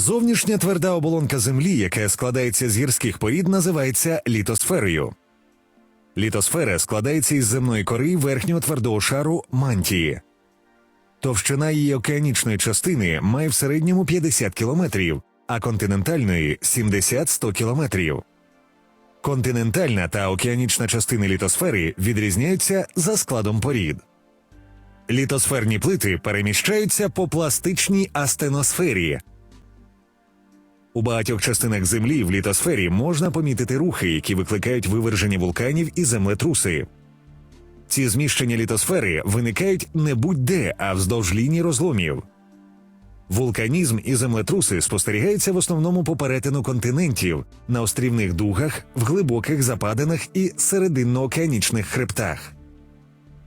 Зовнішня тверда оболонка Землі, яка складається з гірських порід, називається літосферою. Літосфера складається із земної кори верхнього твердого шару мантії. Товщина її океанічної частини має в середньому 50 кілометрів, а континентальної 70-100 кілометрів. Континентальна та океанічна частини літосфери відрізняються за складом порід. Літосферні плити переміщаються по пластичній астеносфері. У багатьох частинах Землі в літосфері можна помітити рухи, які викликають виверження вулканів і землетруси. Ці зміщення літосфери виникають не будь-де, а вздовж ліній розломів. Вулканізм і землетруси спостерігаються в основному по перетину континентів на острівних дугах, в глибоких западинах і серединно-океанічних хребтах.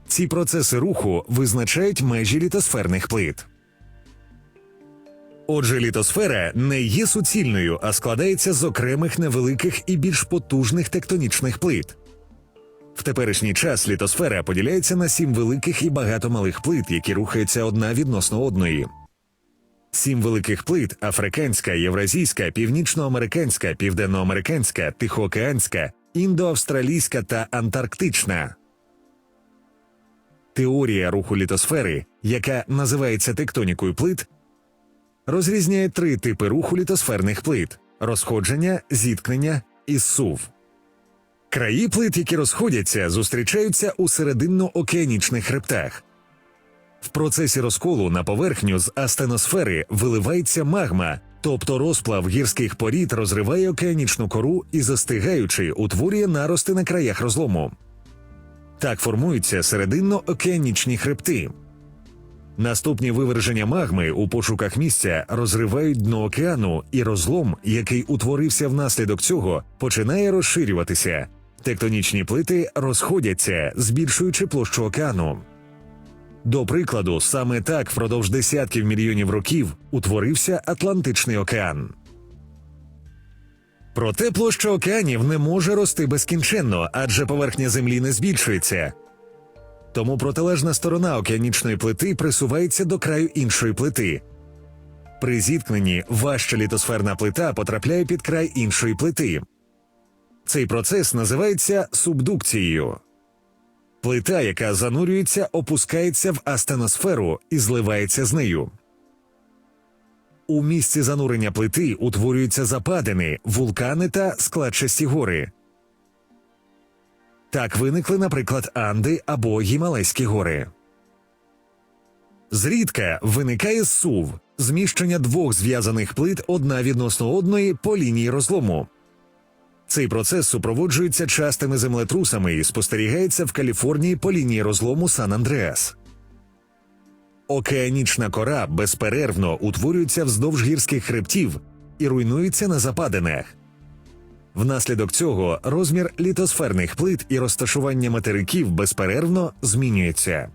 Ці процеси руху визначають межі літосферних плит. Отже, літосфера не є суцільною, а складається з окремих невеликих і більш потужних тектонічних плит. В теперішній час літосфера поділяється на сім великих і багато малих плит, які рухаються одна відносно одної. Сім великих плит африканська, євразійська, північноамериканська, південноамериканська, тихоокеанська, індоавстралійська та антарктична. Теорія руху літосфери, яка називається тектонікою плит, розрізняє три типи руху літосферних плит: розходження, зіткнення і сув. Краї плит, які розходяться, зустрічаються у серединно-океанічних хребтах. В процесі розколу на поверхню з астеносфери виливається магма, тобто розплав гірських порід розриває океанічну кору і застигаючи утворює нарости на краях розлому. Так формуються серединно-океанічні хребти. Наступні виверження магми у пошуках місця розривають дно океану, і розлом, який утворився внаслідок цього, починає розширюватися. Тектонічні плити розходяться, збільшуючи площу океану. До прикладу, саме так впродовж десятків мільйонів років утворився Атлантичний океан. Проте площа океанів не може рости безкінченно, адже поверхня землі не збільшується. Тому протилежна сторона океанічної плити присувається до краю іншої плити. При зіткненні важча літосферна плита потрапляє під край іншої плити. Цей процес називається субдукцією. Плита, яка занурюється, опускається в астеносферу і зливається з нею. У місці занурення плити утворюються западини, вулкани та складчасті гори. Так виникли, наприклад, Анди або Гімалайські гори. Зрідка виникає сув зміщення двох зв'язаних плит одна відносно одної по лінії розлому. Цей процес супроводжується частими землетрусами і спостерігається в Каліфорнії по лінії розлому Сан Андреас. Океанічна кора безперервно утворюється вздовж гірських хребтів і руйнується на западинах. Внаслідок цього розмір літосферних плит і розташування материків безперервно змінюється.